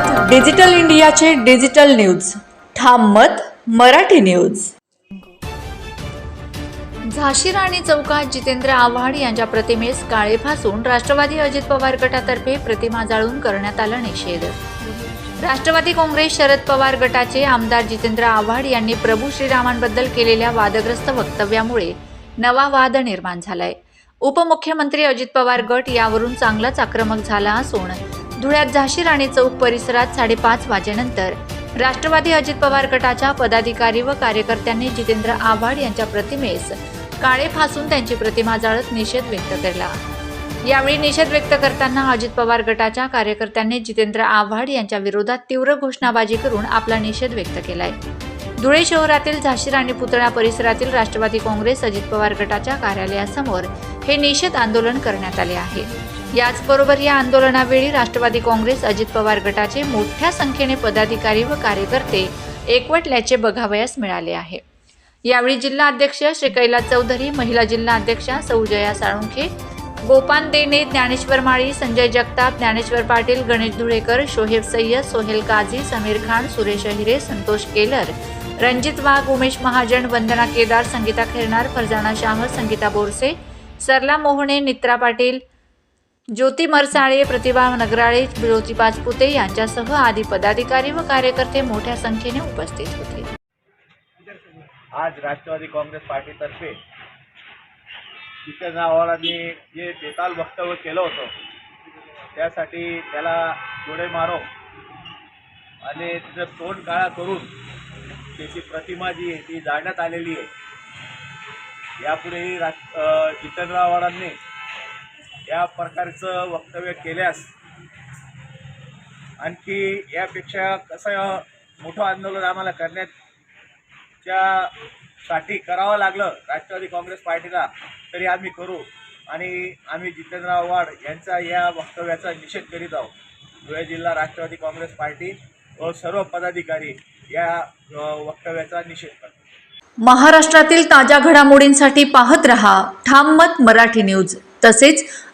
मत डिजिटल इंडियाचे digital news. ठाम मत मराठी न्यूज. झाशी राणी चौकात जितेंद्र आव्हाड यांच्या प्रतिमेस काळे फासून राष्ट्रवादी अजित पवार गटातर्फे प्रतिमा जाळून करण्यात आला निषेध. राष्ट्रवादी काँग्रेस शरद पवार गटाचे आमदार जितेंद्र आव्हाड यांनी प्रभू श्रीरामांबद्दल केलेल्या वादग्रस्त वक्तव्यामुळे नवा वाद निर्माण झालाय. उपमुख्यमंत्री अजित पवार गट यावरून चांगलाच आक्रमक झाला असून धुळ्यात झाशी राणी चौक परिसरात साडेपाच वाजेनंतर राष्ट्रवादी अजित पवार गटाच्या पदाधिकारी व कार्यकर्त्यांनी जितेंद्र आव्हाड यांच्या प्रतिमेस काळे फासून त्यांची प्रतिमा जाळत निषेध व्यक्त केला. यावेळी निषेध व्यक्त करताना अजित पवार गटाच्या कार्यकर्त्यांनी जितेंद्र आव्हाड यांच्या विरोधात तीव्र घोषणाबाजी करून आपला निषेध व्यक्त केलाय. धुळे शहरातील झाशी राणी पुतळा परिसरातील राष्ट्रवादी काँग्रेस अजित पवार गटाच्या कार्यालयासमोर हे निषेध आंदोलन करण्यात आले आहे. याचबरोबर या आंदोलनावेळी राष्ट्रवादी काँग्रेस अजित पवार गटाचे मोठ्या संख्येने पदाधिकारी व कार्यकर्ते एकवटल्याचे बघावयास मिळाले आहे. यावेळी जिल्हा अध्यक्ष श्री कैलास चौधरी महिला जिल्हा अध्यक्षा सौजया साळुंखे गोपान देणे ज्ञानेश्वर माळी संजय जगताप ज्ञानेश्वर पाटील गणेश धुळेकर शोहेब सय्यद सोहेल काझी समीर खान सुरेश अहिरे संतोष केलर रणजित वाघ उमेश महाजन वंदना केदार संगीता खेरणार फरजाना शाह संगीता बोरसे सरला मोहणे नित्रा पाटील ज्योती मरसाळे प्रतिभा नगराळे ज्योती पाचपुते यांच्यासह आदी पदाधिकारी व कार्यकर्ते मोठ्या संख्येने उपस्थित होते. आज राष्ट्रवादी काँग्रेस पार्टीतर्फे जितेंद्र आव्हाडांनी जे बेताल वक्तव्य केलं होतं त्यासाठी त्याला जोडे मारो आणि तिचं तोंड काळा करून त्याची प्रतिमा जी आहे ती जाळण्यात आलेली आहे. यापुढेही राष्ट्र जितेंद्र आव्हाडांनी या प्रकारचं वक्तव्य केल्यास आणखी यापेक्षा कसं मोठं आंदोलन आम्हाला करण्याच्या साठी करावं लागलं राष्ट्रवादी काँग्रेस पार्टीला तरी आम्ही करू. आणि आम्ही जितेंद्र आव्हाड यांचा या वक्तव्याचा निषेध करीत आहोत. धुळे जिल्हा राष्ट्रवादी काँग्रेस पार्टी व सर्व पदाधिकारी या वक्तव्याचा निषेध करतो महाराष्ट्रातील ताज्या घडामोडींसाठी पाहत रहा. ठाम मत मराठी न्यूज. तसेच